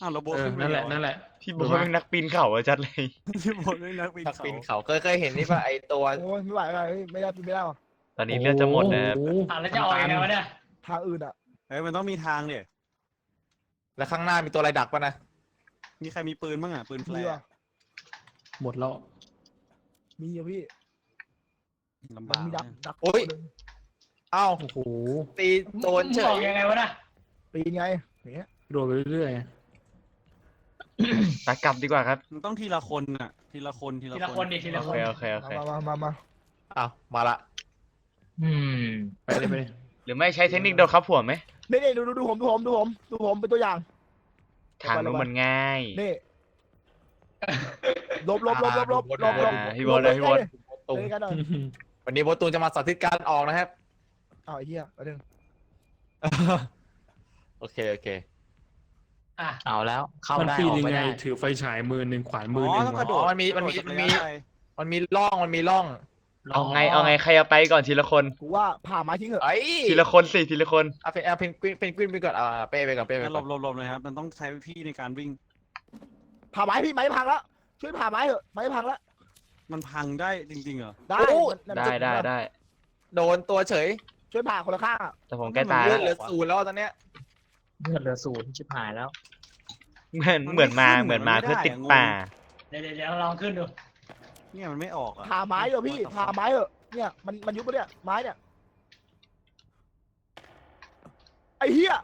เห็นนะอ้าวเราโบทเออขึ้นไปนั่นแหละเรอนั่นแหละ พี่โบทเป็นนักปีนเขาอะจัดเลย ที่โบทด้วยนักปีนนักเขาปีนเขาเคยเคยเห็นนี่ป่ะไอตัวโอ้ยไม่ไหวไม่ไหวเฮ้ยไม่ได้ไม่ได้หรอตอนนี้เลือดจะหมดนะครับโอ้โอะแล้วจะออกยังไงวะเนี่ยทางอื่นอะเอ้ยมันต้องมีทางเดี๋ยแล้วข้างหน้ามีตัวอะไรดักป่ะนะมีใครมีปืนบ้างอะปืนแฟลมีร์ว่ะหมดแล้ว มีอะพี่ลำมันบากมีดักนะดักโอ้ยคนหนึ่งเอ้าโอ้โหตีโดนเฉมึงออยกยังไงวะน่ะปีนไงอย่างเงี้ยโดนไปเรื่อย ตากลับดีกว่าครับ มันต้องทีละคนอะ ทีละคนทีทีละละคคนนดิทีละโอคนเค โอเค โอเค มามามามาเอ้ามาละอืมๆไปเลยไปเลยหรือไม่ใช้เทคนิคโดนครับผัวไหม นี่นี่ดูดูดูผมดูผมดูผมดูผมเป็นตัวอย่างทางนู้นมันง่าย นี่ลบลบลบลบลบลบลบอ่าพี่โบ๊ทเลยพี่โบ๊ทตุงเลยกันหน่อยวันนี้โบทตูนจะมาสาธิตการออกนะครับ อ้าวไอ้เหี้ยเอาหนึ่งโอเคโอเค อะ เอาแล้ว เข้ามันได้ปีอนอกยังไม่ไงได้ ถือไฟฉายมือหนึ่งขวานอ๋มือหอนึ่งต้องกระโดอ๋ดอมันมีมันมีกระโดดมันมีระยะไกลมันมีร่องมันมีร่องเอาไงเอาไงใครเอาไปก่อนทีละคน กูว่าผ่าไม้ทิ้งเหอะไอ้ยทีละคนสิทีละคนเอาเพนเอาเพนกวินเพนกวินไปก่อนอ่าเป้ไปก่อนเป้ไปงั้นหลก่อนบหลบหลบเลยครับ มันต้องใช้พี่ในการวิ่ง ผ่าไม้พี่ไม้พังแล้วช่วยผ่าไม้เหอะไม้พังแล้วมันพังได้จริงๆเหรอ ได้โอ้มันได้มันได้ได้โดนตัวเฉยช่วยผ่าคนละข้างอะแต่ผมใกล้ตายเลืแล้อวดเหลือศูนย์แล้วตอนเนี้ย เลือดเหลือศูนย์ชิบหายแล้ว เหมือนเหมือนมาเหมือนมาเพื่อติดป่า เดี๋ยวเดี๋ยวเดี๋ยวลองขึ้นดู เนี่ยมันไม่ออกอะผ่าไม้เหรอะพี่ผ่าไม้เหอะเนี่ยมันมันยุบปะเนี่ยไม้เนี่ยไอ้เหี้ย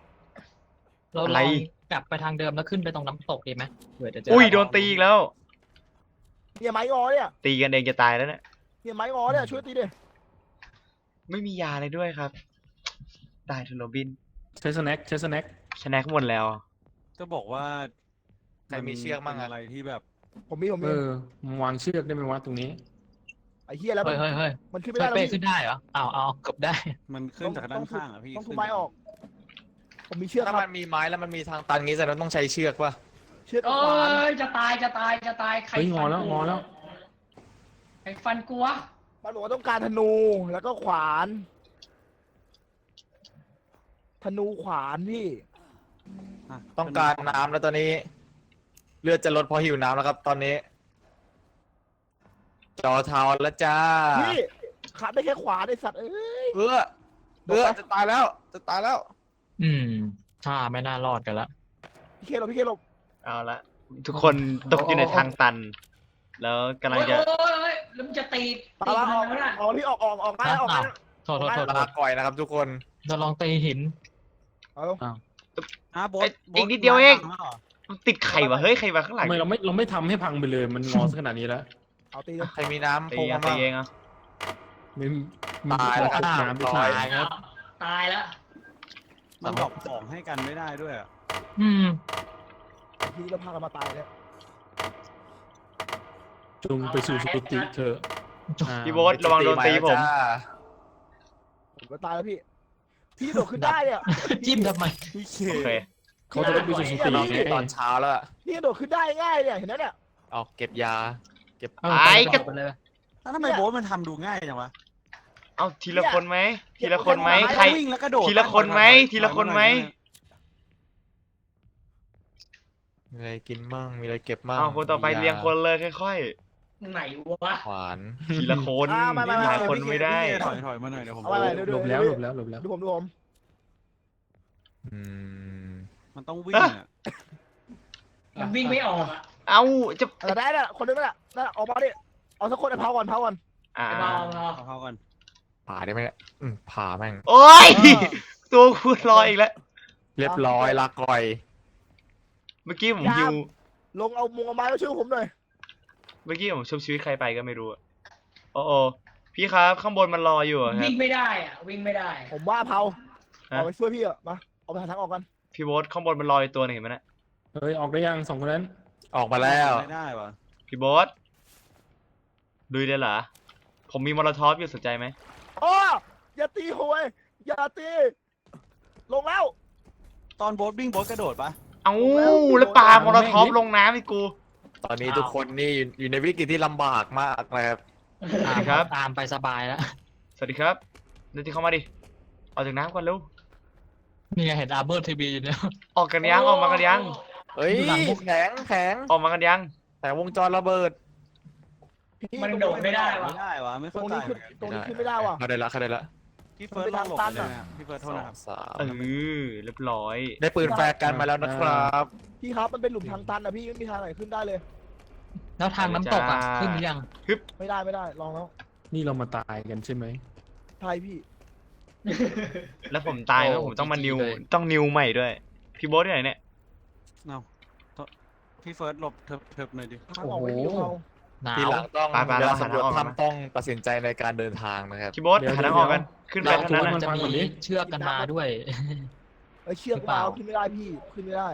เราอะไรลองกลับไปทางเดิมแล้วขึ้นไปตรงน้ำตกดีไหมเผื่อจะเจออุ้ยอโดนตีอีกแล้ว เนี่ยไม้งอเนี่ยตีกันเองจะตายแล้วเนี่ยเนี่ยไม้งอเนี่ยช่วยตีดิไม่มียาเลยด้วยครับ ตายเทโรบิน ใช้สแน็คใช้สแน็ค ชนะหมดแล้ว จะบอกว่าใครมีเชือกมั่งอะ ป็นอะไรที่แบบผมมีผมเอมีอวางเชือกได้ไหมวะตรงนี้ ไอ้เหี้ยแล้วมัเฮ้นยเฮ้ยเฮ้ยมันขึ้นไม่ช่วได้ยแล้วเป้พี่ขึ้นได้เหรอเอาเอาเอาเกือบได้ มันขึ้นจากด้านข้างอะพี่ต้องทุขึ้บนไม้ออก ผมมีเชือกคถ้ารับมันมีไม้แล้วมันมีทางตันงี้แสดงว่าต้องใช้เชือกป่ะเชือกโอ้ขวานยจะตายจะตายจะตายใครเฮ้ยงฟัอนแล้วกูงอแล้ว ใครฟันกูวะมันบอกว่าต้องการธนูแล้วก็ขวาน ธนูขวานพี่ะต้องการน้ำแล้วตอนนี้ เลือดจะลดเพราะหิวน้ำแล้วครับ ตอนนี้ จอเทาแล้วจ้าพี่ขาดได้แค่ขวานไอ้สัตว์เอ้ย เออเออจะตายแล้ว จะตายแล้ว อืมถ้าไม่น่ารอดกันละ พี่เคหลบพี่เคหลบเอาละทุกคนตกอยู่ในทางตัน แล้วกำลังจะ โอ้ยโอ้ยโอ้ยแล้วมันจะตีปาตีละมัอนอกแล้วน่ะออกพี่ออกออกออกมาออกมาโทษโทษโทษโทลาษก่อยนะครับทุกคน เราลองตีหินเอาอ่ะโบเอ้ทยโบ๊ทอีกนิดเดียวเองมาแล้วหรติดไข่วะเฮ้ยใครมาข้างหลัทำงไมเราไม่เราไม่ทำให้พังไปเลย มันงอซะขนาดนี้แล้วเอาตีเลยใครมีน้ำตีพงเองมาตีบ้างเองอะไม่มีตายแล้วครับน้ำไปตาใส่ยครับ ตายแล้ว มันดรอปของให้กันไม่ได้ด้วยอะอืม ทีนี้เราพากันมาตายเลยจงไปสู่สุคติเถอะอ่าพี่โบ๊ทระวังโดนตีผมจ้าผมก็ตายแล้วพี่ พี่โดดขึ้นได้เนี่ยจิ้มทำไมพี่เคโอเคเขาจะได้ไปสู่สุคติตอนไงตอนเช้าแล้วอะพี่โดดขึ้นได้ง่ายเนี่ยเห็นไหมเนี่ยเอาเก็บยา เก็บเออไอ้ไปก็ไปเลยแล้วทำไมโบ๊ทมันทำดูง่ายจังวะเอาทีละคนไหมทีละคนไหมใครวิ่งแล้วกระโดดทีละคนไหมถอยๆทีละคนไหมถอยๆมีอะไรกินมั่งมีอะไรเก็บมั่งเอาคนต่อไปมีาเรียงคนเลยค่อย ไหนวะขวานทีละคนอ่ามามามาหลายคนไม่ได้พี่เคถอยถอยมาหน่อยเดี๋ยวผมเอาอะไรเดี๋ยวหลบแล้วหลบแล้วหลบแล้วดูผมดูผมอืมมันต้องวิ่งอะมันวิ่งไม่ออกอะเอาจะแต่ได้น่ะคนนึงน่ะน่ะออกมาดิเอาสักคนไอ้เผาก่อนเผาก่อนอ่าไอ้เบาเบาเอาเข้ากันผ่าได้ไหมเนี่ยอืมผ่าแม่ง โอ้ยเออตัวคุณลอยอีกแล้วเรียบร้อยลาก่อย เมื่อกี้ผมยามฮิวลงเอามุงเอาไม้แล้วช่วยผมหน่อย เมื่อกี้ผมชุบชีวิตใครไปก็ไม่รู้อะโอ้โอพี่ครับ ข้างบนมันรออยู่อะครับ วิ่งไม่ได้อะ วิ่งไม่ได้ผมว่าเผาฮะ เอาไปช่วยพี่อะมาเอาไปหาทางออกกันพี่โบ๊ทข้างบนมันรออยู่ตัวหนึงเห็นไหมนะเฮ้ยออกได้ยังสองคนนั้น ออกมาแล้ว ไม่ได้วะพี่โบ๊ทดุยได้เหรอผมมีมอลโทอฟอยู่สนใจไหมอ๋ออย่าตีหวยอย่าตี ลงแล้ว ตอนโบ๊ทวิ่งโบ๊ทกระโดดปะเอ้าแล้วแล้วปลามอลโทอฟลงน้ำไอ้กู ตอนนี้ทุกคนนี่อยู่ในวิกฤตที่ลำบากมากนะครับตามครับ ตามไปสบายแล้ว สวัสดีครับเดินที่เข้ามาดิ ออกจากน้ำก่อนเร็ว นี่ไงเห็นอาร์เบอร์ทีวีอยู่เนี่ยออกกันยัง ออกมากันยัง เฮ้ยหลังมุกแข็งแข็งออกมากันยังแต่วงจรระเบิดพี่มันโดดไม่ได้วะ ไม่ได้วะไม่ตรเข้างใจนี้เหขึ้มืนอนกันตรงนี้ขึ้นไม่ได้ว่ะ เขาได้ละเขาได้ละพี่เฟิร์สลองหลบไปเลยนะพี่เฟิร์สโทษนะครับสามเออเรียบร้อย ได้ปืนแฟร์กันมาแล้วนะครับ พี่ครับมันเป็นหลุมทางตันอะพี่ไม่มีทางไหนขึ้นได้เลย แล้วทางน้ำตกอะจ้าขึ้นหรือยังไม่ได้ไม่ได้ลองแล้วนี่เรามาตายกันใช่ไหมใช่พี่ แล้วผมตายแล้วโอ้ผมต้องมา GG นิวเลยต้องนิวใหม่ด้วย พี่โบ๊ทที่ไหนเนี่ยเอาพี่เฟิร์สหลบเถิบเถิบหน่อยดิทางออกไม่มีของเราหนาทีวหลังต้องไปๆเวลาสำรวจหาทางออกมาถ้ำต้องตัดสินใจในการเดินทางนะครับ พี่โบ๊ทเดี๋ยว หาทางออกกันขึ้นไปเราเท่าทุกนั้นคนน่ะจะมีเชือกกันมาด้วย เอ้ยเชือกหรือเปล่า เราขึ้นไม่ได้พี่ขึ้นไม่ได้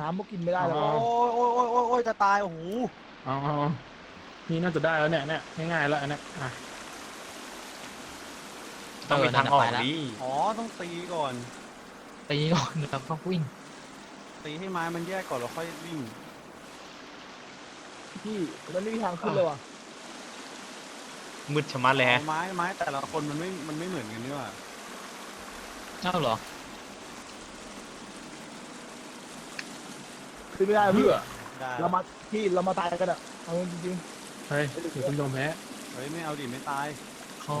น้ำก็กินไม่ได้แล้วโอ้ยโอ้ยโอ้ยโอ้ยโอ้ยจะตายโอ้โหเอ๋อาเอานี่น่าจะได้แล้วเนี่ยเนี่ยง่ายๆแล้วอันเนี้ยอะต้องมีทางออกเออนั่นน่ะไปละดิอ๋อต้องตีก่อน ตีก่อนแล้วก็วิ่งตีให้ไม้มันแยกก่อนแล้วค่อยวิ่งพี่มันไม่มีทางขึ้นเลยว่ะมืดชะมัดเลยฮะเอาไม้ไม้แต่ละคนมันไม่มันไม่เหมือนกันนี่หว่าเอ้าเหรอ ขึ้นไม่ได้พี่ได้เรามาพี่เรามาตายกันอะเอาจริงเฮ้ยอย่าเพิ่งยอมแพ้เฮ้ยไม่เอาดิไม่ตาย ขอ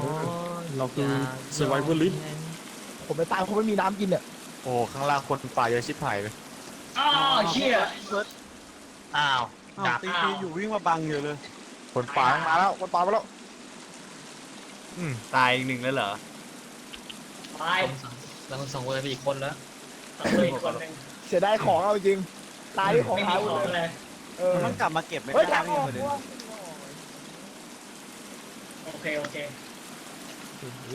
เราคืออย่า survivalist ๆผมไปตายเพราะไม่มีน้ำกินเนี่ยโอ้ข้างล่างคนป่าเยอะชิบหายเลยอ้าวเชี่ยอ้าวอ้าวดับตีตีอยู่วิ่งมาบังอยู่เลย คนป่ามาแล้วคนป่ามาแล้วอืมตายอีกหนึ่งแล้วเหรอตายแล้วมันส่งเวอร์ไปอีกคนแล้วตายเลยคนหนึ่งเสียดายของเอาจริงๆ ตายที่ของไม่หามียหมขอดงเลยเลยเออมันต้องกลับมาเก็บไม่เฮ้ยได้ทางอนี่อกประเด็นว่ะโอเคโอเค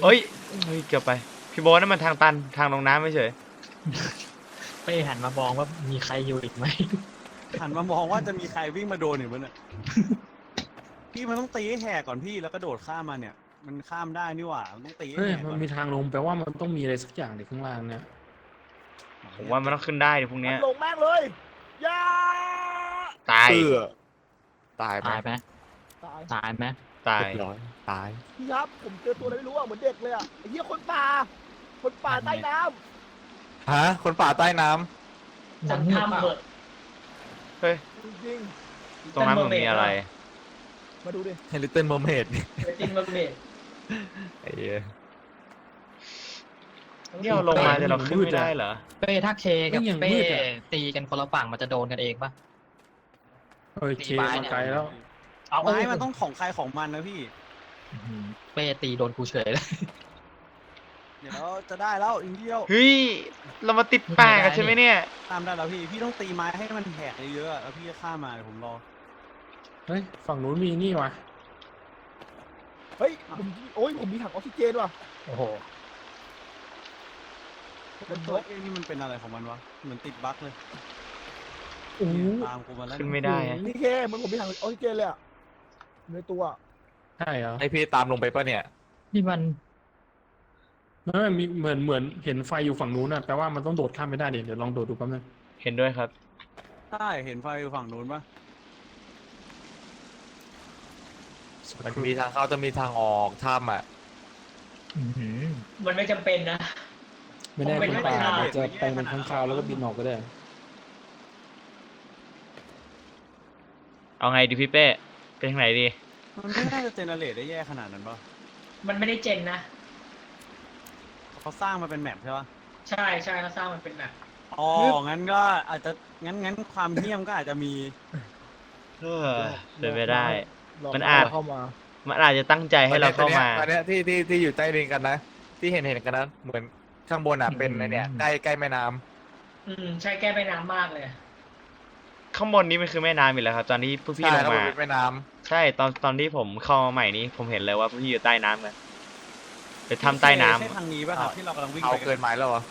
เอ้ยเฮ้ย เกือบไป พี่โบ๊ทนั่นมันทางตันทางลงน้ำไม่เฉยเป้หันมามองว่ามีใครอยู่อีกไหมหันมามองว่าจะมีใครวิ่งมาโดนอยู่มั้ยเนี่ยพี่มันต้องตีให้แหกก่อนพี่แล้วก็โดดข้ามมาเนี่ย มันข้ามได้นี่หว่ามันต้องตีให้เฮ้ยแหกมัก่อนนมีทางลงแปลว่ามันต้องมีอะไรสักอย่างในข้างล่างเนี่ยผมว่ามันต้องขึ้นได้ดิพวกเนี้ยลงแม่งเลยอ ย่าตาย เออตายไปตายไหมตายตายไหมตาย เรียบร้อยตาย พี่ครับ ผมเจอตัวอะไรไม่รู้อะ เหมือนเด็กเลยอะไอ้เหี้ยคนป่า คนป่าใต้น้ฮะ คนป่าใต้น้คหนันงเหนือทำเปล่าเถอะ เฮ้ยำจริงตรงนั้นมันมีอะไร ๆ มาดูดิำ Little Mermaid เดี๋ยวจินมาเบดไอ้เหี้ย เนี่ยเราลงมาแต่เราขึ้นไม่ได้เหรอ เป้ถ้าเคกับเฮ้ยอย่างเป้มืดอะตีกันคนละฝั่งมันจะโดนกันเองปะเฮ้ยเคตีไม้มาเนี่ยไกลแล้วเอาไม้มันต้องของใครของมันนะพี่อื้อหือเป้ตีโดนกูเฉยเลยเดี๋ยวจะได้แล้วอิงเดียวเฮ้ยเรามาติดป่ากันใช่ไหมเนี่ยข้ามได้แล้วพี่พี่ต้องตีไม้ให้มันแหกเยอะๆแล้วพี่จะข้ามมาเดี๋ยวผมรอเฮ้ยฝั่งนู้นมีนี่วะเฮ้ยผมโอ้ยผมมีถังออกซิเจนว่ะโอ้โห เป็นตัวเอ้นี่มันเป็นอะไรของมันวะ เหมือนติดบั๊กเลยโอ้โหตามกูมาแล้วขึ้นไม่ได้อะนี่เคเหมันผมมีถังออกซิเจนเลยอะในตัวใช่เหรอไอพี่ตามลงไปปะเนี่ยนี่มันไม่ไม่มีเหมือนเหมือนเห็นไฟอยู่ฝั่งนู้นอะแปลว่ามันต้องโดดข้ามไม่ได้เดี๋ยวเดี๋ยวลองโดดดูแป๊บนึงเห็นด้วยครับ ใช่เห็นไฟอยู่ฝั่งนู้นปะมันมีทางเข้าจะมีทางออกถ้ำอะอื้อหือมันไม่จำเป็นนะ ไม่ได้ผมเป็นเป็นป่าไม่ได้อาจจะไปเป็นข้างคาวแล้วก็บินออกก็ได้ เอาไงดีพี่เป้เป็นทางไหนดี มันไม่น่าจะเจเนเรตได้แย่ขนาดนั้นปะมันไม่ได้เจนนะ เขาสร้างมาเป็นแมปใช่ปะใช่ใช่เขาสร้างมันเป็นแบบอ๋องั้นก็อาจจะงั้นงั้นความเหี้ยมก็อาจจะมีเออเป็นไปได้หลกมันอาจ เข้ามา มันอาจจะตั้งใจให้เราเข้ามา ตอนเนี้ยที่ที่ที่อยู่ใต้ดินกันนะ ที่เห็นเห็นกันนะเหมือน ข้างบนอะ เป็นไอเนี่ย ใกล้ใกล้แม่น้ำอืมใช่แก้ไปน้ำมากเลย ข้างบนนี้มันคือแม่น้ำอยู่แล้วครับ ตอนที่พวกพี่ใช่ลงแล้วมามันเป็นแม่น้ใช่ ตอนตอนที่ผมเข้ามาใหม่นี้ ผมเห็นเลยว่าพวกพี่อยู่ใต้น้ำกันไปทำใต้น้ำ ใช่ทางนี้ปะครับที่เรากำลังวิ่งำเอาไปเกินหมายแล้วเหรอ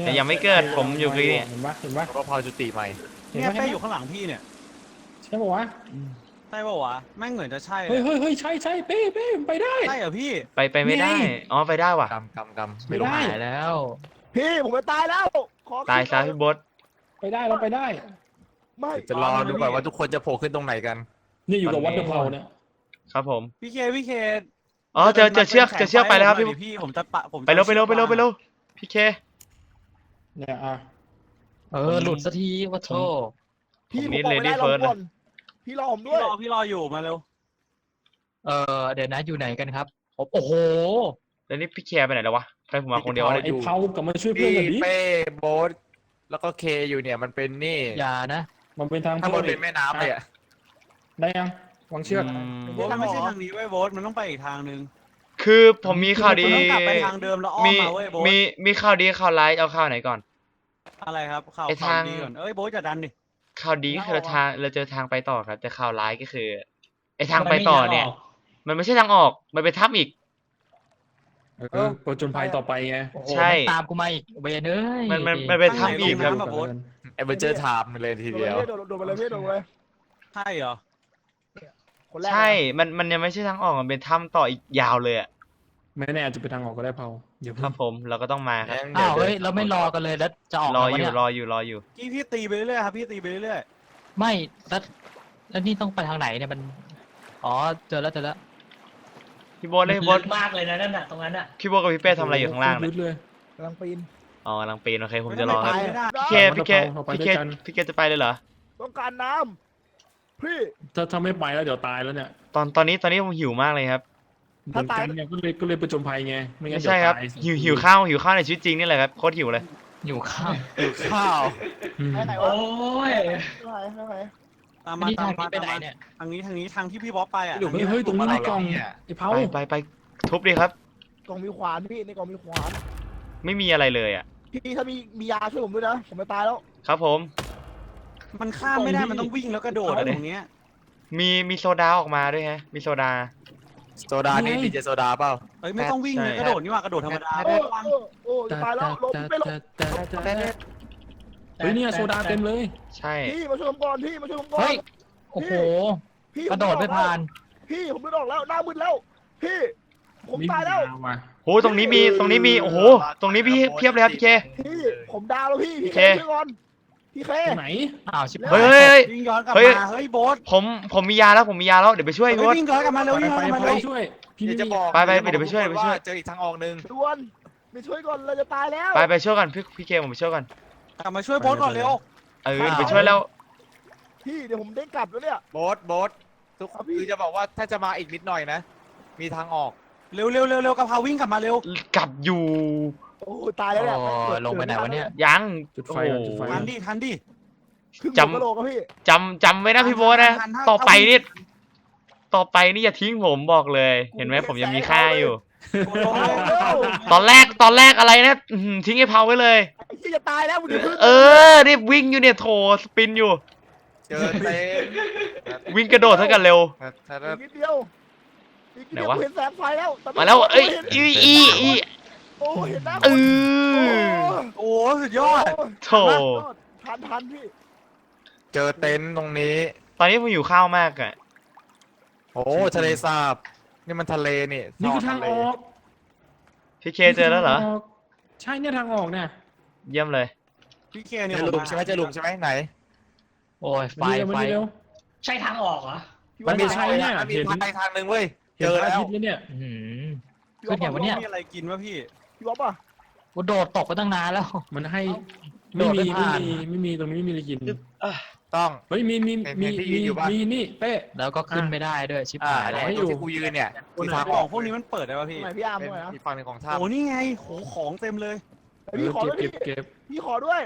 แต่ยังไม่เกิดผมอยู่ที่นี่ เห็นปะเห็นปะเพราะเผาจุติใหม่ เห็นเนี่ยปะแป้เห็นอยู่ปะข้างหลังพี่เนี่ย ใช่ปะวะใช่ปะวะแม่งเหมือนจะใช่เลเฮ้ยยเฮ้ยเฮ้ยใช่ใช่เป้เป้ไปได้ ใช่เหรอพี่ ไปไปไม่ได้ นี่อ๋อไปได้ว่ะ กำกำกำไม่ได้ หายแล้ว พี่ผมจะตายแล้วขอตายซะขึ้นพี่บดไปได้เราไปได้ ไม่จะรอดูก่อนว่าทุกคนจะโผล่ขึ้นตรงไหนกัน นี่อยู่กับตวัอนดนี้เดอร์เพลเนี่ยครับผม พี่เคพี่เคอ๋อเจอเจอเชือกเจอเชือกไปแล้วครับพี่ดิพี่ผมจะปะผมจะไปเร็วไปเร็วไปเร็วไปเร็วพี่เค เนี่ยอะ เออ หลุดสักทีว่าโทษ พี่ผมผมนี่บอกไม่ได้ Lady รอ First ก่อน พี่รอผมด้พี่วย รอพี่รออยู่มาเร็วเออเดี๋ยวนะอยู่ไหนกันครับผมโอ้โห แล้วนี่พี่เคไปไหนแล้ววะใครผมมาคนเดียววะไอ้เนี่ยเผากลับมาช่วยเพื่อพี่นกันดิ เป้โบ๊ทแล้วก็เคอยู่เนี่ยมันเป็นนี่ อย่านะมันเป็นทางข้างบนพื่เป็นแม่น้ำเลยอะได้ยังวางเชือกอืมโบ๊ทมันไม่ใช่ทางนี้เว้ยโบ๊ทมันต้องไปอีกทางนึงคือผมมีข่าวดีมันต้องกลับไปทางเดิมแล้วอ้อมมีมาเว้ยโบ๊ทมีมีข่าวดีข่าวร้ายเอาข่าวไหนก่อน อะไรครับข่าวไอ้ข่าวทางดีก่อนเอ้ยโบ๊ทจะดันดิ ข่าวดีก็คือเอาเราอะทางเราเจอทางไปต่อครับ แต่ข่าวร้ายก็คือ ไอ้ทางไปต่อเนี่ย มันไม่ใช่ทางออก มันเป็นถ้ำอีก เออผจญภัยต่อไปไงโอ้โหใช่ มันตามกูมาอีกเวนเอ้ยมันมันมันเป็นข้างไหนถ้ำอีกครับลงน้ำอะโบ๊ท เอเวอร์เจอร์ไทม์เลยทีโดดเดียวไปเลยโดดไปเลยพี่โดดไปเลยใช่เหรอคนแรกนะใช่ มันมันยังไม่ใช่ทางออก มันเป็นถ้ำต่ออีกยาวเลยอะ ไม่แน่อาจจะเป็นทางออกก็ได้เผาเดี๋ยวครับผมเราก็ต้องมาครับอ้าวเฮ้ยเราไม่รอกันเลยแล้วจะออกรอแล้วอยู่เนี่ยรออยู่รออยู่ พี่พี่ตีไปเรื่อยๆครับพี่ตีไปเรื่อยไม่แล้วแล้วนี่ต้องไปทางไหนเนี่ยมัน อ๋อเจอแล้วเจอแล้วพี่โบ๊ทเลยพี่โบ๊ทลึกมากเลยนะนั่นน่ะตรงนั้นอะพี่โบ๊ทกับพี่เป้ทำอะไรอยู่ข้างล่างลึเนี่ยกเลย กำลังปีนอ๋อกำลังปีนโอเคๆผมจะรอครับไม่ได้พี่เคพี่เคเราไปพี่ด้เควยกัน พี่เคจะไปเลยเหรอต้องการน้ำพี่ถ้าถ้าไม่ไปแล้วเดี๋ยวตายแล้วเนี่ยตอนตอนนี้ตอนนี้ผมหิวมากเลยครับ เหมือนกันเนี่ยก็เลยก็เลยผจญภัยไงไม่งั้ไม่นเดี๋ยใช่วครับตายหิวหิวข้าวหิวข้าวในชีวิตจริงนี่แหละครับโคตรหิวเลย อยู่ข้างอยู่ข้าวอืมไปไหนโอ้วะยไปไหนไปไหนตามอันมานี้ตาทามงมานี้ไปตามไหนมาเนี่ยทางนี้ทางนี้ทางที่พี่บ๊อบไปอะเฮ้ยเฮ้ยตรงนี้มีกล่องไอ้เผาไปไปไปทุบดิครับ กล่องมีขวานพี่ในกล่องมีขวาน ไม่มีอะไรเลยอะ พี่ถ้ามีมียาช่วยผมด้วยนะ ผมจะตายแล้ว ครับผม มันข้ามไม่ได้มันต้องวิ่งแล้วกระโดดอะตรงเนี้ยมีมีโซดาออกมาด้วยฮะ มีโซดา โซดานี่ดีเจโซดาเปล่า เอ้ยไม่ต้องวิ่งเลยใช่ กระโดดนี่หว่ากระโดดธรรมดาโอ้โอ้โอ้จะตายแล้วลงไม่ลงเฮ้ยเนี่ยโซดาเต็มเลย ใช่ พี่มาช่วยผมก่อนพี่มาช่วยผมก่อนเฮ้ย โอ้โห พี่กระโดดไม่ผ่าน พี่ผมไม่ออกแล้วหน้ามืดแล้ว พี่ผมตายแล้วมีมาโหตรงนี้มีตรงนี้มีโอ้โหตรงนี้พี่เพียบเลยครับพี่เค พี่ผมดาวแล้วพี่พี่โอเคเค ช่วยก่อน พี่เคตรงไหน อ้าวชิบเฮ้หายยเฮ้ยเฮ้ย วิ่งย้อนกลับเฮ้ย มาเฮ้ยโบ๊ทผม ผมมียาแล้ว ผมมียาแล้ว เดี๋ยวไปช่วยเฮ้ยพี่โบ๊ทวิ่งย้อนกลับมาเร็วไปวิ่งย้อนไปกลับมาไปเร็วช่วย พี่เดี๋ยวนี่จะบอกไปไปเดี๋ยวไปช่วยเดี๋ยวไปช่วยาเจออีกทางออกหนึ่งด่วนไปช่วยก่อนเราจะตายแล้วไปไปช่วยกันพี่พี่เคผมไปช่วยกัน กลับมาช่วยโบ๊ทก่อนเร็ว เออเดี๋ยวไปช่วยแล้ว พี่เดี๋ยวผมเด้งกลับแล้วเนี่ย โบ๊ทโบ๊ททุกครับพี่ คือจะบอกว่าถ้าจะมาอีกนิดหน่อยนะ มีทางออก เร็วเร็วเร็วเร็วกะเพราวิ่งกลับมาเร็วกลับอยู่โอ้ตายแล้วเนี่ยโอ้ลงไปไหนวะเนี่ยยังจุดโอ้ไฟโหก่อนจุดไฟทันดิทันดิขึ้นจำจำกระโหลกครับพี่จำจำไว้นะพี่โบ๊ทนะทันทันต่อไปเอานี่ต่อไปนี่อย่าทิ้งผมบอกเลย เห็นไหมผมยังมีค่าอยู่โบ๊ทเอาเร็วตอนแรกตอนแรกอะไรนะอื้อหือทิ้งไอ้เผาไว้เลย ไอ้ที่จะตายแล้วมึงจะขึ้นเออรีบวิ่งอยู่เนี่ยโถสปินอยู่ เจอเต็มวิ่งกระโดดเท่ากันเร็ว ถ้าอีกนิดเดียวอีกนิดเดียว ไหนวะกูเห็นแสงไฟแล้วต่ไมาแล้วเอ้ยห็นอีอีอีโอ้เห็นหน้าเอคนอโอ้สุดยอด โถทันทันพี่เจอเต็นท์ตรงนี้ ตอนนี้ผมอยู่ข้าวมากอะโอ้ทะเลสาบ นี่มันทะเลนี่นี่คือทางออกพี่เคเจอแล้วเหรอนี่คืทางกใช่เนี่ยทางออกเนี่ยเยี่ยมเลย พี่เคเจเนี่ยอหลุมใช่ไหมเจอหลุมใช่ไหมไหน โอ้ยไฟมาไฟเร็วใช่ทางออกเหรอพี่มันมีว่าใช่ทางเนี่ยมันมีเห็น ทางทางหนึ่งเว้ย เห็เจนอพระอาแล้วทิตย์แล้วเนี่ยอื้อหือพี่ขึ้นอย่างวะเนี่ยมีอะไรกินวะพี่พี่ว่าป่ะกูโดดตกไปตั้งนานแล้ว มันให้โดไม่ดไม่มีไม่ผ่าน มีไม่มีตรงนี้ไม่มีอะไรกินต้อง เฮ้ยมีมีเห็นมีเห็นพี่มียืนอยู่ปะ มีนี่เป้ แล้วก็ขึ้นไม่ได้ด้วยชิบอ่าหายเนี่แล้ยวตรงที่กูยืนเนี่ยมีทางขออองกพวกนี้มันเปิดได้ปะพี่ทำไมพี่อาร์มเป็นด้วยนะอีกฝั่งหนึ่งของโอ้ถ้ำนี่ไงโหของเต็มเลยไอ้พี่ขอเอด้วยอเก็บพี่เก็บเก็บ พี่ขอด้วย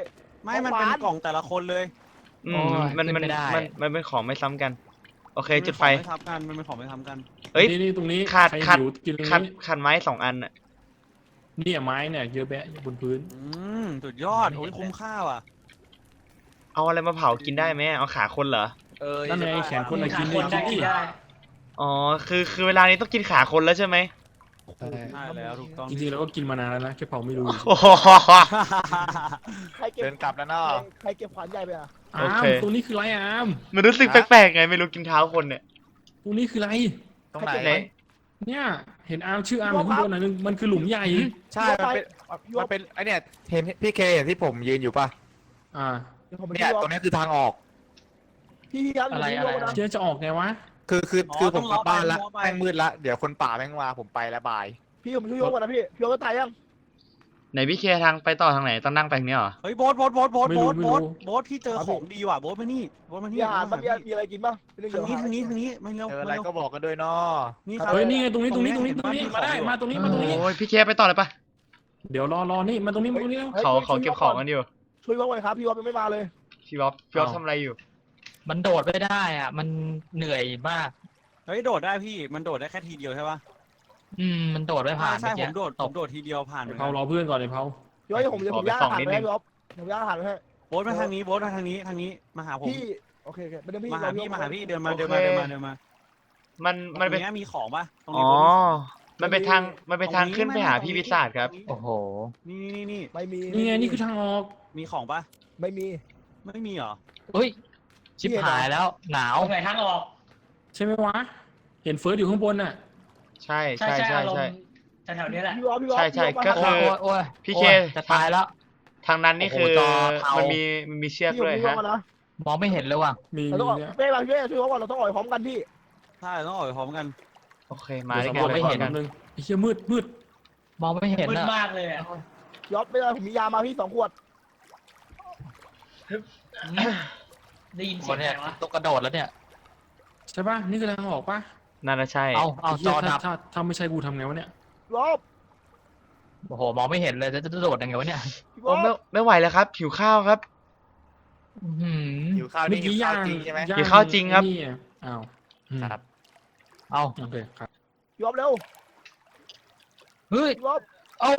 ไม่มันเป็นของหวานกล่องแต่ละคนเลย อืมมันมันมันมันเป็นของไม่ซ้ำกัน โอเค จุดไฟมันเป็นของไม่ทับกันมันเป็นของไม่ทับกันเอ้ย นี่นี่ตรงนี้ขาดใครขาด หิวกินตรงขัดนี้ขัดไม้สองอันอะเนี่ยไม้เนี่ยเยอะแยะอยู่บนพื้น อืมสุดยอดโอ้ยคุ้มค่าว่ะเอาอะไรมาเผากินได้ไหมเอาขาคนเหรอ เออนั่นไงแขนคนละกินคนได้กินได้ อ๋อ คือคือเวลานี้ต้องกินขาคนแล้วใช่ไหมใช่ใช่แล้วถูกต้องจริงๆเราก็กินมานานแล้วนะแค่เผาไม่รู้ โอ้โห ใครเก็บเดินกลับแล้วเนาะ ใครใครเก็บขวานใหญ่ไปอะ อาโอร์เคมตรงนี้คือไรอาร์มมันรู้สึกแปลกๆไงไม่รู้กินเท้าคนเนี่ยตรงนี้คือไร ตรงไหน ไหน เนี่ย เห็นอาร์มชื่ออาร์มอยู่ข้างบนหน่อยนึงมันคือหลุมใหญ่ ใช่ มันเป็นมันเป็นไอเนี่ยเห็นพี่เคเห็นที่ผมยืนอยู่ป่ะอ่าเดี๋ยวผมไปเนี่ยที่ตรงนี้คือทางออก พี่พี่ครับอะไรยู่อะไรที่ว่านะเจ๊จะออกไงวะ คือคืออ๋อคือผต้มองกลับบ้านละล้อไป แม่งมืดละ เดี๋ยวคนป่าแม่งมาผมไปแล้วบาย พี่ผมช่วยยกก่อนนะพี่พี่ยกก็ตายยัง ไหนพี่เคทางไปต่อทางไหนต้องนั่งไปทางนี้เหรอเฮ้ยโบ๊ทโบ๊ทโบ๊ทโบ๊ทไม่โบ๊รู้ทไม่โบ๊ทรู้โบ๊ทพี่เจอของดีว่ะโบ๊ทมานี่โบ๊ทมามีนี่อาหารมาบ้างมีมีอะไรกินบ้างพี่เรื่องทางนี้เดี๋ยวทางนี้ทางนี้ไม่เร็วเจอมาอะไรเร็วก็บอกกันด้วยเนาะ นี่ครับ เฮ้ยนี่ไงตรงนี้ตรงนี้ตรงนี้ตรงนี้เห็นมาได้บ้านมาตรงนี้มาตรงนี้ โอ้ยพี่เคไปต่อเลยปะเดี๋ยวรอรอนี่มาตรงนี้มาตรงนี้แล้วเขาเขาเก็บของกันอยู่ช่วยยกหน่อยครับพี่วอฟยังไม่มาเลยพี่บ๊อบพี่บ๊อบอ้าวทำอะไรอยู่ มันโดดไม่ได้อะ มันเหนื่อยมาก เฮ้ยโดดได้พี่มันโดดได้แค่ทีเดียวใช่ปะ อืมมันโดดไม่ผ่านใช่ใช่ผเมื่อกี้มโดดผตมกโดดทีเดียวผ่านเหมือนเผากันรอเพื่อนก่อนเลยเผาพี่วอฟผมจะผมย่างอาหารไปให้พี่วอฟผมย่างอาหารไปให้โบ๊ทมาทางนี้โบ๊ทมาทางนี้ทางนี้มาหาผมพี่โอเคโอเคไม่ได้พี่มาหาเรพี่มาหาพี่เดินมาโอเคเดินมาเดินมาเดินมามันมันเป็นตรงนี้มีของปะตรงอ๋นี้อ โบ๊ทมีของมันเป็นทางมันเป็นทางขึ้นไปหาตรงพี่วิสาทครับ โอ้โห นี่นี่นี่ไม่มีนี่ไงนี่คือทางออกมีของปะไม่มี ไม่มีเหรอเฮ้ย ชิบหายแล้ว หนาว ตรงไหนทางออก ใช่ไหมวะ เห็นเฟิร์สอยู่ข้างบนน่ะ ใช่ใช่ใช่ใช่ใช่อารมใช่ ณ์แถวๆนี้แหละ พี่วอฟพี่วอฟใช่ใช่พี่วอฟมาก็หาคื อโอ้ยโอ้ยพี่โอ้ยเคจะตายแล้ว ทางนั้นนี่โอ้คืโหอจอเทามั มันมีมันมีเชือกพี่ผมด้วยพี่วอฮะฟมานะมองไม่เห็นเลยว่ะมีเราต้องออกเนี่ยเป้มาช่วยช่วยเขาก่อนเราต้องออกไปพร้อมกันพี่ใช่ต้องออกไปพร้อมกันโอเค มาเดี๋ด้ยววยสำรกัวนจเลยไปก่อนแป๊บนึงไอ้เหี้ยมืดมืดมองไม่เห็นมืดอะมากเลยอะพี่วอฟไม่เป็นไรผมมียามาพี่สองขวดได้ยินคเสียนงเนี่อะยไรวะต้องกระโดดแล้วเนี่ย ใช่ปะนี่คือทางออกปะ น่าจะใช่ เอาเอาไหี้จยอถ้าดับถ้าถ้าไม่ใช่กูทำไงวะเนี่ยพี่วอฟโอ้โหมองไม่เห็นเลยจะจะโดดยังไงวะเนี่ยพี่วโอ้อฟไม่ไม่ไหวแล้วครับผิวข้าวครับ อื้อหือหิวข้าวเมื่นี่อหิกี้วข้าย่าวงจริงใช่ไหมย่กินข้าวจริงครับไอ้นี่อะอ้าวอืมครับเอาโอเคครับพี่วอฟเร็วเฮ้ยพี่วอฟเอ้า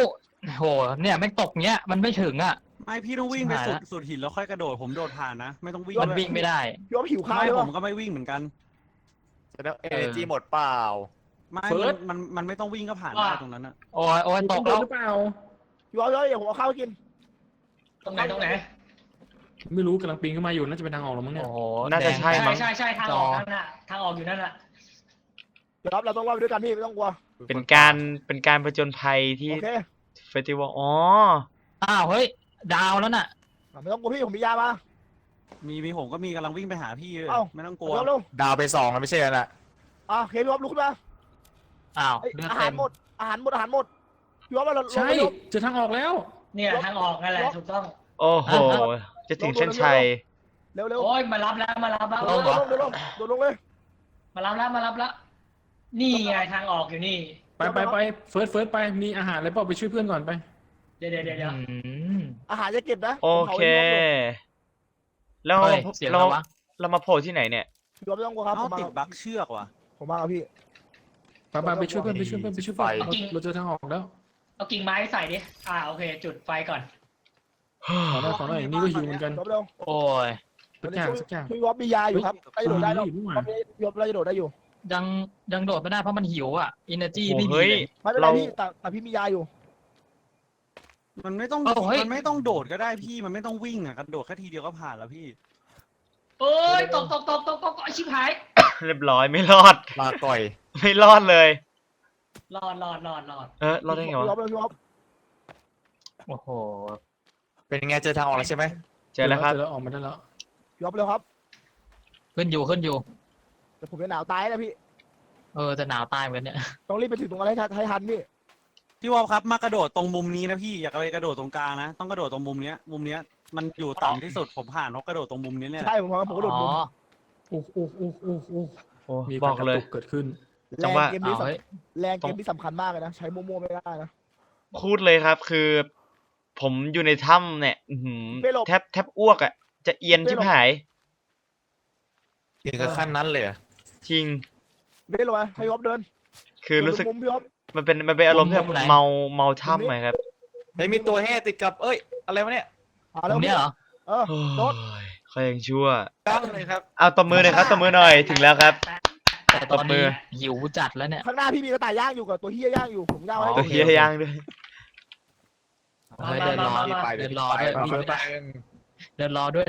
โหเนี่ยแม่งตกเงี้ยมันไม่ถึงอะ ไม่พี่ต้องวิ่งไปชิบหายสุดละสุดหินแล้วค่อยกระโดดผมโดดผ่านนะ ไม่ต้องวิ่งมันด้วยวิ่งไม่ได้พี่วอฟหิวข้าวไม่ใช่ผปะมก็ไม่วิ่งเหมือนกัน แสดงเอเนจีหมดเปล่า ไม่มันมันมันไม่ต้องวิ่งก็ผ่านได้ตรงนั้นอะโอ้ยโอ้ยตกโดแล้นวหรือเปล่าพี่วอฟเดี๋ยวผมเอาข้าวให้กิน ตรงไหนตรงไหนไม่รู้กำลังปีนขึ้นมาอยู่น่าจะเป็นทางออกแล้วมั้งเนี่ย โอ้โหน่าจะแดงใช่ ใช่มั้ง ใช่ใช่ทางออกจอนั่นน่ะทางออกอยู่นั่นน่ะพี่วอฟเราต้องรอดไปด้วยกันพี่ไม่ต้องกลัว เป็นการเป็นการผจญภัยที่โอเคเฟสติวัลอ๋อ อ้าวเฮ้ย ดาวแล้วน่ะอะไม่ต้องกลัวพี่ผมมียามา มีมีผมก็มีกำลังวิ่งไปหาพี่เลยเอ้า ไม่ต้องกพี่ลัววอฟเร็วดาวไปสองแล้วไม่ใช่เหรอน่ะอะโอเคพี่วอฟลุกขึ้นมาอ้าวเอ้ยเลือดอาเต็หารมหมดอาหารหมดอาหารหมดพี่วอฟเราเราใช่เราเจอทางออกแล้ว เนี่ยทางออกนั่นแหละถูกต้อง โอ้โห จะถึงเส้นชัย เร็วเร็วโอ้ยมารับแล้วมารับแล้วโดนลงโดนลงโดนลงเลย มารับแล้วมารับแล้วนี่ไงทางออกอยู่นี่ ไปไปไปเฟิร์สเฟิร์สไปมีอาหารอะไรเปล่าไปช่วยเพื่อนก่อนไป เดี๋ยวเดี๋ยวเดี๋ยวเดี๋ยวอืมอาหารจะเก็บนะโอเค แล้วเฮ้ยเสียงเราอะไรวะ เรามาโผล่ที่ไหนเนี่ย พี่วอฟไม่ต้องกลัวครับผเอ้ามมาติดบั๊กเชือกว่ะ ผมมาครับพี่ ไปไปไปช่วยเพื่อนไปช่วยเพื่อนไปช่วยเพื่อนเราเราเจอทางออกแล้วเอากิ่งไม้ใส่ดิ อ่าโอเค จุดไฟก่อน ขอหน่อยขอหน่อยนี่ก็หิวเหมือนกันพี่วอฟเร็วโอ้ย สักอย่างสักอย่างพี่วอฟมียาอยู่ครับได้โดดได้แล้วนี่หว่าพี่วอฟเราจะโดดได้อยู่ ยังยังโดดไม่ได้เพราะมันหิวอะอินเนอร์จีโอ้ไม่มีเฮ้ย เลยไม่เป็นไรเรา พี่แต่แต่พี่มียาอยู่ มันไม่ต้องเอ้าเฮ้ย มันไม่ต้องโดดก็ได้พี่มันไม่ต้องวิ่งอะกระโดดแค่ทีเดียวก็ผ่านแล้วพี่เอ้ยตกตกตกตกตกตกชิบหายเรียบร้อยไม่รอด ลาก่อยไม่รอดเลยรอดรอดรอดรอดเออรอดได้ไงพี่วอวะฟเร็วพี่วอฟโอ้โหเป็นไงเจอทางออกแล้วใช่ไหมเจอแล้วครับเจอแล้วออกมาได้แล้ว พี่วอฟเร็วครับขึ้นอยู่ขึ้นอยู่ แต่ผมจะหนาวตายแล้วพี่ เออจะหนาวตายเหมือนกันเนี่ย ต้องรีบไปถึงตรงนั้นให้ทันให้ทันพี่ พี่วอลครับมากระโดดตรงมุมนี้นะพี่อย่าไปกระโดดตรงกลางนะต้องกระโดดตรงมุมเนี้ยมุมเนี้ยมันอยู่ต่ำที่สุดผมผ่านเพราะกระโดดตรงมุมนี้เนี่ยแหละใช่ผมพอผมก็โดดอ๋มุอมโอ้โอ้โอ้โอ้โอ้โอ้มีบการอกกระเลยตุกเกิดขึ้นแรจังงหวะเกมอ้านี้วสำเฮ้ยแรงเกมที่สำคัญมากเลยนะใช้โมโม่ไม่ได้นะ พูดเลยครับ คือ ผมอยู่ในถ้ำเนี่ยอื้อหือไม่หลบแทบแทบอ้วกอะ จะเอียนไม่ชิบหลบหายถึงกับขั้นนั้นเลยเหรอจริงไม่ได้หรอกนะให้พี่วอฟเดินคือรู้สึก มุมพี่วอฟ มันเป็นมันเป็นอารมณ์ที่แบบมุมไหน เมาเมาถ้ำไหมครับเฮ้ยมีตัวแห่ติดกับ เอ้ย อะไรวะเนี่ยอ่าตแล้รวงเนี้ยเหรอ เออโอ้โดดยเขายังชั่วตั้งเลยครับเอาตบมือหน่อยครับตบมือหน่อยถึงแล้วครับ แต่ตอนตบมืนี้อหิวจัดแล้วเนี่ยข้างหน้าพี่มีกระต่ายย่างอยู่กับตัวเฮียย่างอยู่ผมย่างไว้ให้ตัวดูเฮียย่างด้วยเฮ้ยเดินรอไปเดินรอด้วยไปวิ่งไม่ไปได้เดินรอด้วย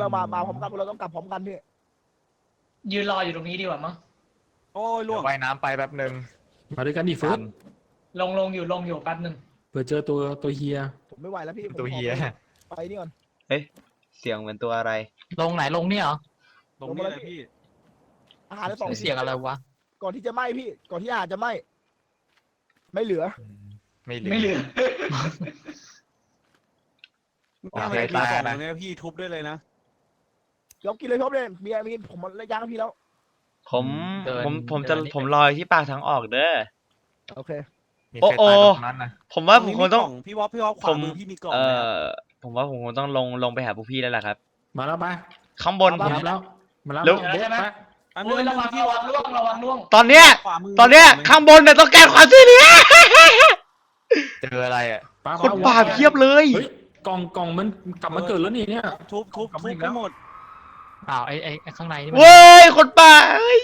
เรามามาพร้อมกันเราต้องกลับพร้อมกันพี่ยืนรออยู่ตรงนี้ดีกว่ามั้ง โอ้ยเดี๋ล่ยววว่ายน้ำไปแป๊บหนึ่งมาด้วยกันดิเฟิร์สลงลงอยู่ลงอยู่แป๊บหนึ่งเผื่อเจอตัวตัวเฮียผมไม่ไหวแล้วพี่ผมตัวเฮียขอไปนี่ก่อน เสียงเหมือนตัวอะไร ลงไหนลงเนี่ยเหรอตรงนี้เลยพี่ อาหารได้สองเสียงอะไรวะ ก่อนที่จะไหม้พี่ ก่อนที่อาหารจะไหม้ไม่เหลือ ไม่เหลือ ไม่เหลือถ้ามันใครมีตายกล่องนะ ตรงเนี้ยพี่ทุบได้เลยนะ ยกกินเลยพี่อ๊อฟเลยมีมีผมระยางให้พี่แล้ว ผมเดินผมผมจะเดินนี่ ผมรออยู่ที่ปากทางออกเด้อ โอเค มีโอ้ใครโอ้ ตายตรงนั้นนะผมว่าตผรงมนี้คงต้องกล่พี่วอฟพี่วอฟขวาผม มือพี่มีกล่องเอ่ไหมครับอผมว่าผมคงต้องลงลงไปหาพวกพี่แล้วล่ะครับ มาแล้วไปข้างบนมาผมรับแล้วมารับแล้แล้ววโบ๊ทไปแป๊บนึโอ้ยระวังพี่ระวังล่วงระวังล่วงตอนเนี้ย ขวามือตอนเนี้ยข้างบนเนี่ยต้องการความช่วยเหลือเจออะไรอะป้าคนป่าเพียบเลย เฮ้ยกล่องกล่องมันกลับมาเกิดแล้วนี่เนี่ย ทุบทุบกลับทุมาบอีกแล้ให้วห มดอ้าวไอ้ไอ้ไอ้ข้างในนี่มันเว้ยคนป่าเอ้ย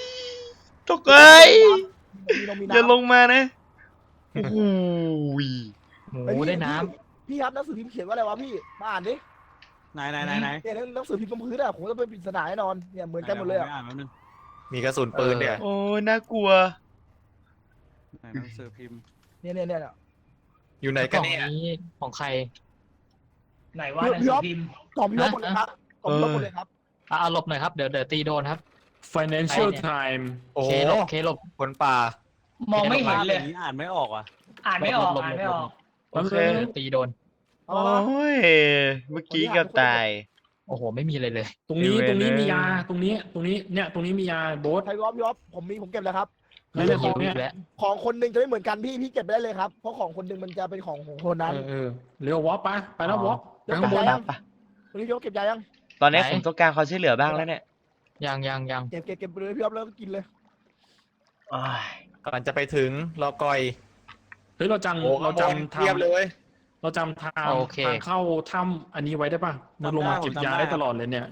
ตกเอ้ยมีนมมีน้ำอย่าลงมานะโอ้โหยหมูเฮ้ยพี่ได้น้พี่ครับหนังสือพิมพ์เขียนว่าอะไรวะพี่มาอ่านดิไหนไหนไหนไหนเนี่ยหนังสือพิมพ์บนพื้นอะผมจะเป็นปริศนาแน่นอนเนี่ยเหมือนกันหมดเลยอะไอ่านแป๊บนึงมีกระสุนปืนเนี่ย โอ้ยน่ากลัว ไหนหนังสือพิมพ์เนี่ยเนี่ยเนี่ยเนี่ยอยู่ไหนำกกันล่องเนี่ย นี้ของใคร ไหนว่าหนังสือพิมพ์กล่องพี่ลบหมดเลยครับกล่องพี่ลบหมดเลยครับ อะเอาหลบหน่อยครับ เดี๋ยวเดี๋ยวตีโดนครับ financial ไปเนี่ย time โอ้โหเคหลบเคหลบ คนป่ามองไม่เห็นเลยนี้อ่านไม่ออกอะ อ่านไม่ออกหลบหลบอ่านไม่ออกโอเค เดี๋ยวตีโดนเอาโอ้มายเมื่อกี้เกือบตาย โอ้โห ไม่มีอะไรเลย ตรงนี้เอเวตรงนี้เลยมียา ตรงนี้ ตรงนี้ เนี่ย ตรงนี้มียาโบ๊ทใครยอมยอมผมมีผมเก็บแล้วครับนั่นแหละหิขอวงอีเนี่ยกแล้วของคนหนึ่งจะไม่เหมือนกันพี่พี่เก็บไปได้เลยครับ เพราะของคนหนึ่งมันจะเป็นของของคนนั้นเออเออเร็ววอปไปไปแล้ววอปไปเดี๋ยวข้างบน ไปยังปะวันนี้พี่อ๊อฟเก็บยายัง ตอนนี้ไหน ผมต้องการความช่วยเหลือบ้างแล้วเนี่ยยังยังยังเก็บเก็บเก็บไปเลยพี่อ๊อฟแล้วก็กินเลยอ้ายกำลังจะไปถึงรอก่อยเฮ้ยเราโอ้จำเราข้างบนจำเทียบทำเลยเราจำทางโอเค ทางเข้าถ้ำอันนี้ไว้ได้ป่ะมันลงมาเก็บยาได้ตลอดเลยเนี่ย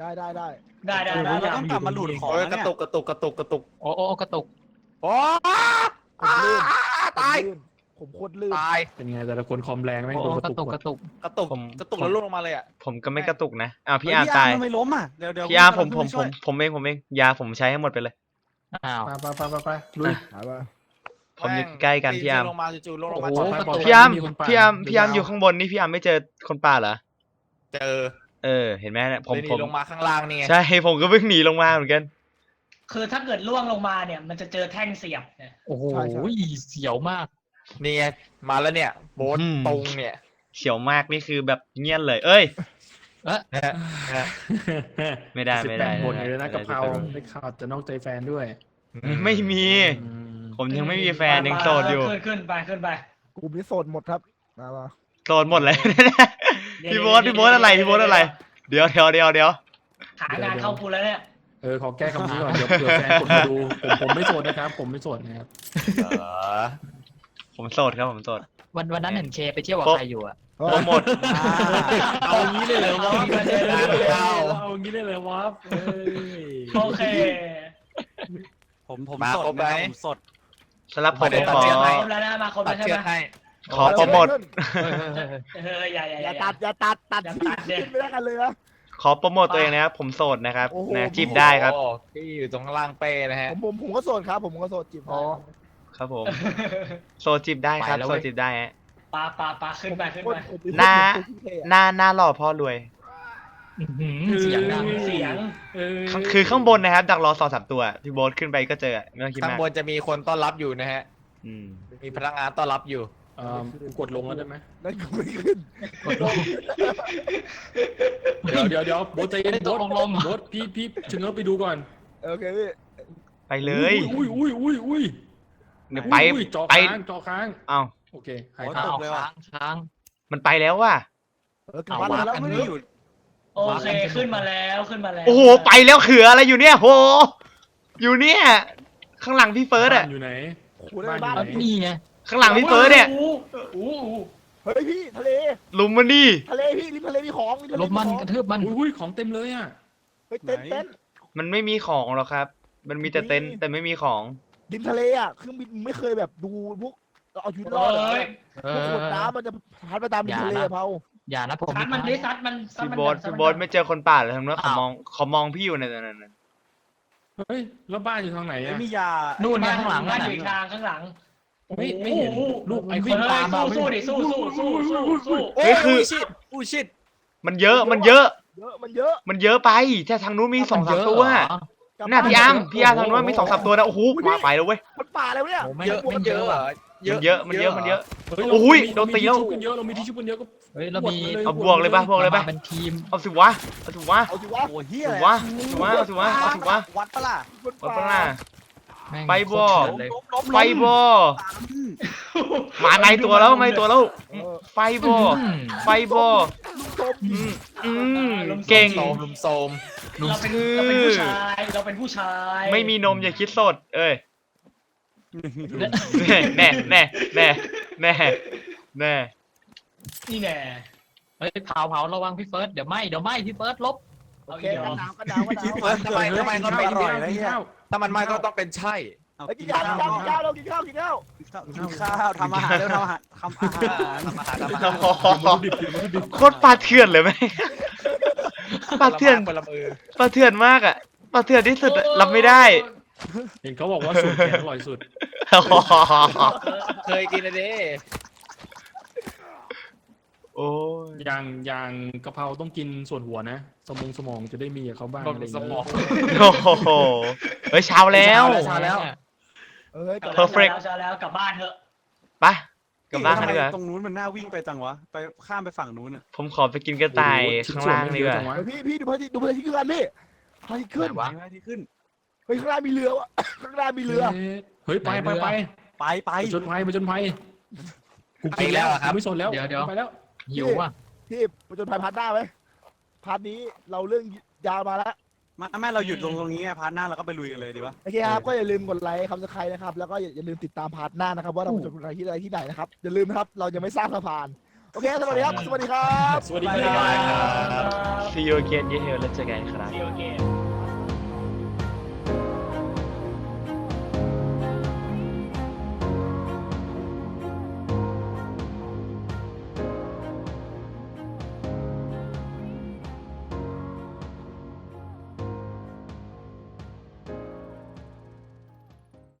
ได้ได้ได้ได้ได้เออได้เราต้องกลับมาหลุดของโอ้ยนะกระเนี่ยตุกกระตุกกระตุกกระตุกโอ้โอ้โอ้กระตุก โอ้ผมลื่นตาย ผมโคตรลื่นตายเป็นไงแต่ละคนคอมแรงไม่งโอ้โดโอ้นกกระระตุตุกกหมกดระตุก กระตุกผม กระตุกแล้วล่วงลงมาเลยอะผมก็ไม่กระตุกนะอ้าวพี่เฮ้อาร์มตาย ทำไมล้มอะเดี๋ยวเดี๋ยวพี่อาร์มผมเผมผมผมเองผมเองยาผมใช้ให้หมดไปเลย อ้าว ไปไปไปไปไปลุยหามาผมอยู่ใกล้กันพี่อาร์ม ลงมาจู่ๆลงลงมาโอ้โหจอดปลอดภัยพี่อาร์มมีคนป่าพี่อาร์มพี่อาร์มยาวอยู่ข้างบนนี่พี่อาร์มไม่เจอคนป่าเหรอ เจอเออ เห็นไหมเนี่ยผมเลยหนีผมลงมาข้างล่างนี่ไงใช่ผมก็เพิ่งหนีลงมาเหมือนกันคือถ้าเกิดล่วงลงมาเนี่ย มันจะเจอแท่งเสียบเนี่ยโอ้โหเสียวมาก นี่ไงมาแล้วเนี่ย โบ๊ทอืม ตรงเนี่ยเขียวมากนี่คือแบบเงียบเลย เอ้ย นะฮะนะฮะไม่ได้สิบไม่แปได้ดบทไม่เลยได้นะกะเพราไม่ได้ได้ข่าวจะนอกใจแฟนด้วยไม่มี อืมผมยังไม่มีแฟนยังโสดอยู่ขึ้นขึ้นไปขึ้นไป กลุ่มนี้โสดหมดครับมามาโสดหมดเลย พี่โบ๊ทพี่โบ๊ทอะไรพี่โบ๊ทอะไร เดี๋ยวเดี๋ยวเดี๋ยวเดี๋ยวหางานเข้ากูแล้วเนี่ย เออขอแก้คำนี้ก่อนเดี๋ยวเผื่อแฟนกดมาดูผมผมไม่โสดนะครับ ผมไม่โสดนะครับ เออ ผมโสดครับผมโสด วันวันนั้นเห็นเคไปเที่ยวกับโอ้ใครอยู่อะโปรโมท เอางี้เลยเหรอวะเอาเอางี้เลยเหรอวะเอ้ยโอเคผมผมมาสดครบไหม นะครับผมสด สำหรับผมไม่ได้ขตัดอเชือกให้ครบแล้วนะมาครบตัแล้ดวใช่เชืไหอมกให้ ขอโปรโมท เอออย่าอย่าออย่าย่า ตัดอย่าตัดตัดอย่าที่ตัดเนี่ย ไม่ได้กันเลยนะขอโปรโมทตัวเองนะครับผมโสดนะครับโอ้โหนะจีบได้ครับ โอ้ที่อยู่ตรงข้างล่างเป้นะฮะ ผมผมผมก็โสดครับ ผมก็โสดจีบได้ ครับครับผมโสดจีบได้ครับ ไปแล้วโสเว้ดยจีบได้ฮะ ปลาปลาปลาขึ้นไปขึ้นไปผมผมหน้าผมผมผมหน้าหน้าหล่อพ่อรวยอื้อหือเสียงดังเสียงเออข้างคือข้างบนนะครับ ดักรอสองสามตัวพี่โบ๊ทขึ้นไปก็เจอไม่ต้องคิดข้างมากบนจะมีคนต้อนรับอยู่นะฮะ อืมมีพนักงานต้อนรับอยู่ เอ่อกูกดลงแล้วได้ไหมนั่นก็ไม่ขึ้นเดี๋ยวเดี๋ยวเดี๋ยวโบ๊ทใจเย็นตโบ๊กทลงลงโบ๊ทพี่พี่ชะเง้อไปดูก่อน โอเคพี่ไปเลย อุ้ยอุ้ยอุ้ยอุ้ย เดี๋ยวไปอุ้ยจอไปค้างจอค้างเอ้าโอเคหายโอ้ค้างเอาตกเลยว่ะค้างค้าง มันไปแล้วว่ะเออขึ้นเอามาวะแล้วไม่ไม่ได้ได้อยู่โอเคขึ้นมาแล้วขึ้นมาแล้วโอ้โหไปแล้วเขืออะไรอยู่เนี่ยโหอยู่เนี่ยข้างหลังพี่เฟิร์สอะบ้านอยู่ไหน ขู่ได้บ้านบ้นี่ไงข้างหลังพี่เฟิร์สเนี่ยโอ้โหโอ้โหเฮ้ยพี่ทะเล ลุมมันดิทะเลพี่ริมทะเลมีของริมทะเลลบมันของกระทืบมันอุ้ยอุ้ยของเต็มเลยอะ เฮ้ยเต้นเต้น มันไม่มีของหรอกครับ มันมีแต่เต็นท์แต่ไม่มีของ ริมทะเลอะเครื่องบินไม่เคยแบบดูพวกเอาชีวิตรอดเอ้ยเอพวกอขวดน้ำมันจะพัดไปตามริมทะเลอย่านะอะเผาอย่านะผมซัดมันดิซัดมันซัดพี่มันโบ๊ทซัดพี่มันโบ๊ทไม่เจอคนป่าเลยทำไมเขาอ้าวมองเขามองพี่อยู่ในตอนนั้นน่ะเฮ้ยแล้วบ้านอยู่ทางไหนไม่อะมียานู่นไงบ้านข้างหลังบ้านั่นนอยู่น่ะ อีกทางข้างหลังไม่ไม่เห็นรูปไอเฮ้วิ่ยงตามมาสู้สู้ดิสู้สู้สู้สู้สู้สู้ เฮ้ยคือชิดอู้ชิดมันเยอะมันเยอะ เยอะมันเยอะมันเยอะไปแต่ทางนู้นมีสองสามเยะตัว เหรอกลับ น่ะบ้พี่อาร์มเถะพี่อาร์มทางนู้นมีสองสามตัวนะโอ้โหมาไปแล้วเว้ยมันป่าอะไรวะเนี่ยโอ้ไม่เยอะไม่มันเยอะเหรอมันเยอะมันเยอะมันเยอะเฮ้ยโอ้ยเรามีโดนตีแล้วเรามีที่ชุบกันเยอะเรามีที่ชุบกันเยอะก็เฮ้ยเรามีเอาบวกเลยปะบวกเลยปะมาเป็นทีมเอาสิวะเอาสิวะเอาสิวะโอ้เฮียเอาอะไรสิวะเอาสิวะเอาสิวะเอาสิวะวัดปะล่ะมันวัดป่าปะล่ะ แม่งไปบ่ โคตรเถื่อนเลยล้มล้มไฟบอมาในตัวแล้วในตัวแล้วเออไฟบออืมไฟบอจมอืมอืมเก่งโซมลุมโซมเราเป็นเราเป็นผู้ชายเราเป็นผู้ชายไม่มีนมอย่าคิดสด เอ้ยแน่แน่แน่แน่แน่นี่แน่เฮ้ยเผาเผาระวังพี่เฟิร์สเดี๋ยวไหมเดี๋ยวไหมพี่เฟิร์สลบ โอเคกันหนาวกันหนาวกันหนาวเฟิร์สทำไมทำไมก็กินไม่ข้าวอร่อยกินข้าวถ้ามันไม่ก็ต้องเป็นใช่ เอาเฮ้ยกิกินนข้าข้าววกินข้าวกินข้าวเรากินข้าวกินข้าวกินข้าวทำอาหารเร็วทำอาหารทำอาหารทำอาหารทำอาหารโอ้โหโคตรปลาเถื่อนเลยไหมปลาเถื่อนคนละมือปลาเถื่อนมากอะปลาเถื่อนที่สุดอะรับไม่ได้เห็นเขาบอกว่าสูตรแกงอร่อยสุด เคยกินเลยดิ โอ้ยอย่างอย่างกะเพราต้องกินส่วนหัวนะ สมองสมองจะได้มีกับเขาบ้างอะไรอย่างสมเงี้องยโอ้โหเฮ้ยเช้าแล้วเช้าแล้ว เอ้ยกลับ Perfect แล้วแล้วกลับบ้านเถอะไปกลับบ้านกันดีกว่าตรงนู้นมันน่าวิ่งไปจังวะ ไปข้ามไปฝั่งนู้นอะผมขอไปกินกระต่ายข้างล่างดีกว่าชิ้นส่นมันเยอะจังวะเฮ้ยพี่พี่ดูพระอาทิตย์ดูพระอาทิตย์ขึ้นกันพี่พระอาทิตย์ขึ้นไหนวะไปที่ขึ้น เฮ้ยข้างล่างมีเรือวะ ข้างล่างมีเรือ เฮ้ยไปไปไปไปไปไปจนภัยไปจนภัยกูกินแล้วไปแล้วอะครับกูไม่สนแล้วเดี๋ยวเดี๋ยว ไปแล้ว หิวว่ะพี่ประจนภัยพาร์ทหน้าไหมพาร์ทนี้เราเรื่องยาวมาแล้วมาแม่เราหยุดตรงตรงนี้ไงพาร์ทหน้าเราก็ไปลุยกันเลยดีปะโอเคครับก็อย่าลืมกดไลค์คำสไครต์นะครับ แล้วก็อย่าลืมติดตามพาร์ทหน้านะครับ ว่าเราจะไปที่อะไรที่ไหนนะครับ อย่าลืมนะครับ เราจะไม่สร้างสะพาน โอเคสวัสดีครับ สวัสดีครับ สวัสดีไปคเลยรับครับ See you again เย้เฮลแล้วเจอกันครับโอเค